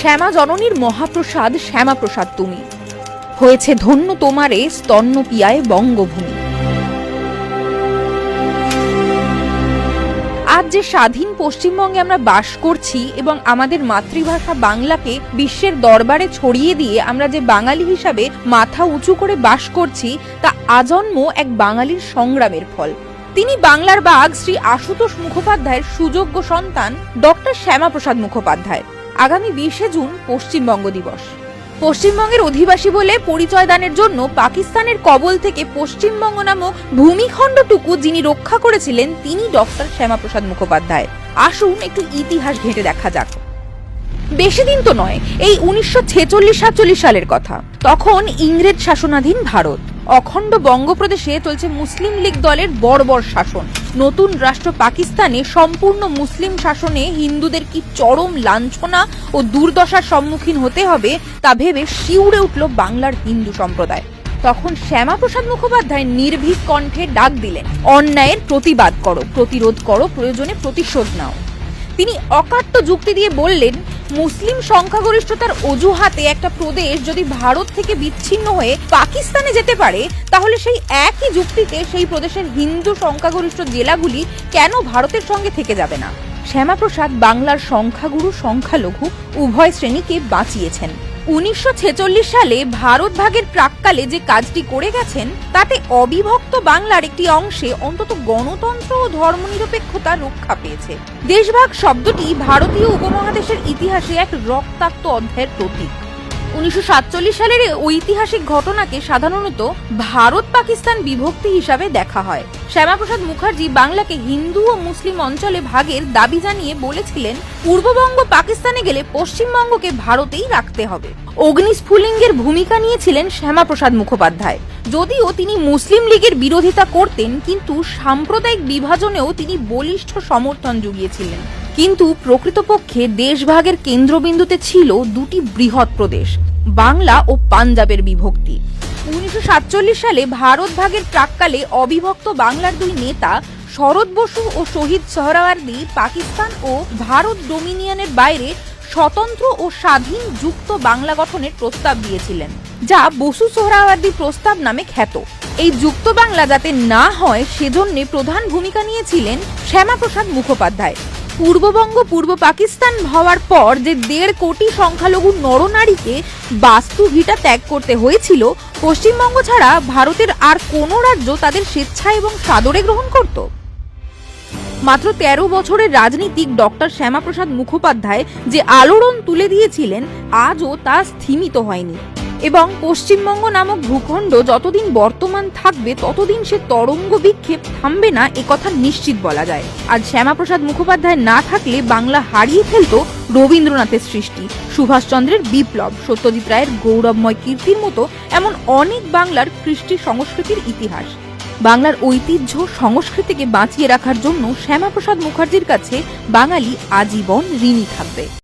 শ্যামা জননীর মহাপ্রসাদ শ্যামাপ্রসাদ তুমি। হয়েছে ধন্য তোমারে স্তন্য পিয়ায় বঙ্গভূমি। আজ যে স্বাধীন পশ্চিমবঙ্গে আমরা বাস করছি এবং আমাদের মাতৃভাষা বাংলাকে বিশ্বের দরবারে ছড়িয়ে দিয়ে আমরা যে বাঙালি হিসাবে মাথা উঁচু করে বাস করছি, তা আজন্ম এক বাঙালির সংগ্রামের ফল। তিনি বাংলার বাঘ শ্রী আশুতোষ মুখোপাধ্যায়ের সুযোগ্য সন্তান ডক্টর শ্যামাপ্রসাদ মুখোপাধ্যায়। আগামী বিশে জুন পশ্চিমবঙ্গ দিবস। পশ্চিমবঙ্গের অধিবাসী বলে পরিচয় দানের জন্য পাকিস্তানের কবল থেকে পশ্চিমবঙ্গ নামক ভূমিখণ্ডটুকু যিনি রক্ষা করেছিলেন, তিনি ডক্টর শ্যামাপ্রসাদ মুখোপাধ্যায়। আসুন একটু ইতিহাস ঘেঁটে দেখা যাক। বেশি দিন তো নয়, এই উনিশশো ছেচল্লিশ সাতচল্লিশ সালের কথা। তখন ইংরেজ শাসনাধীন ভারত। অখণ্ড বঙ্গপ্রদেশে চলছে মুসলিম লীগ দলের বর্বর শাসন। নতুন রাষ্ট্র পাকিস্তানে সম্পূর্ণ মুসলিম শাসনে হিন্দুদের কি চরম লাঞ্ছনা ও দুর্দশার সম্মুখীন হতে হবে তা ভেবে শিউরে উঠল বাংলার হিন্দু সম্প্রদায়। তখন শ্যামাপ্রসাদ মুখোপাধ্যায় নির্ভীক কণ্ঠে ডাক দিলেন, অন্যায়ের প্রতিবাদ করো, প্রতিরোধ করো, প্রয়োজনে প্রতিশোধ নাও। তিনি অকাট্য যুক্তি দিয়ে বললেন মুসলিম সংখ্যাগরিষ্ঠতার অজুহাতে একটা প্রদেশ যদি ভারত থেকে বিচ্ছিন্ন হয়ে পাকিস্তানে যেতে পারে, তাহলে সেই একই যুক্তিতে সেই প্রদেশের হিন্দু সংখ্যাগরিষ্ঠ জেলাগুলি কেন ভারতের সঙ্গে থেকে যাবে না? শ্যামাপ্রসাদ বাংলার সংখ্যাগুরু সংখ্যালঘু উভয় শ্রেণীকে বাঁচিয়েছেন। উনিশশো ছেচল্লিশ সালে ভারত ভাগের প্রাককালে যে কাজটি করে গেছেন, তাতে অবিভক্ত বাংলার একটি অংশে অন্তত গণতন্ত্র ও ধর্মনিরপেক্ষতা রক্ষা পেয়েছে। দেশভাগ শব্দটি ভারতীয় উপমহাদেশের ইতিহাসে এক রক্তাক্ত অধ্যায়ের প্রতীক। উনিশশো সাতচল্লিশ সালের ঐতিহাসিক ঘটনাকে সাধারণত ভারত পাকিস্তান বিভক্তি হিসাবে দেখা হয়। শ্যামাপ্রসাদ মুখার্জি বাংলাকে হিন্দু ও মুসলিম অঞ্চলে ভাগের দাবি জানিয়ে বলেছিলেন, পূর্ববঙ্গ পাকিস্তানে গেলে পশ্চিমবঙ্গকে ভারতেই রাখতে হবে। অগ্নিস্ফুলিঙ্গের ভূমিকা নিয়েছিলেন শ্যামাপ্রসাদ মুখোপাধ্যায়। যদিও তিনি মুসলিম লীগের বিরোধিতা করতেন, কিন্তু সাম্প্রদায়িক বিভাজনেও তিনি বলিষ্ঠ সমর্থন জুগিয়েছিলেন। কিন্তু প্রকৃতপক্ষে দেশভাগের কেন্দ্রবিন্দুতে ছিল দুটি বৃহৎ প্রদেশ, বাংলা ও পাঞ্জাবের বিভক্তি। উনিশশো সাতচল্লিশ সালে ভারত ভাগের প্রাককালে অবিভক্ত বাংলার দুই নেতা, শরৎ বসু ও শহীদ সোহরাওয়ার্দী, পাকিস্তান ও ভারত ডোমিনিয়নের বাইরে স্বতন্ত্র ও স্বাধীন যুক্ত বাংলা গঠনের প্রস্তাব দিয়েছিলেন, যা বসু সোহরাওয়ার্দী প্রস্তাব নামে খ্যাত। এই যুক্ত বাংলা যাতে না হয়, সেজন্য প্রধান ভূমিকা নিয়েছিলেন শ্যামাপ্রসাদ মুখোপাধ্যায়। পূর্ববঙ্গ পূর্ব পাকিস্তান হওয়ার পর যে দেড় কোটি সংখ্যালঘু নরনারীকে বাস্তু ভিটা ত্যাগ করতে হয়েছিল, পশ্চিমবঙ্গ ছাড়া ভারতের আর কোনো রাজ্য তাদের স্বেচ্ছা এবং সাদরে গ্রহণ করত। মাত্র তেরো বছরের রাজনীতিক ডক্টর শ্যামাপ্রসাদ মুখোপাধ্যায় যে আলোড়ন তুলে দিয়েছিলেন, আজও তা স্থিমিত হয়নি। এবং পশ্চিমবঙ্গ নামক ভূখণ্ড যতদিন বর্তমান থাকবে, ততদিন সে তরঙ্গ বিক্ষেপ থামবে না একথা নিশ্চিত বলা যায়। আজ শ্যামাপ্রসাদ মুখোপাধ্যায় না থাকলে বাংলা হারিয়ে ফেলত রবীন্দ্রনাথের সৃষ্টি। সুভাষচন্দ্রের বিপ্লব, সত্যজিৎ রায়ের গৌরবময় কীর্তির মতো এমন অনেক বাংলার কৃষ্টি সংস্কৃতির ইতিহাস। বাংলার ঐতিহ্য সংস্কৃতিকে বাঁচিয়ে রাখার জন্য শ্যামাপ্রসাদ মুখার্জির কাছে বাঙালি আজীবন ঋণী থাকবে।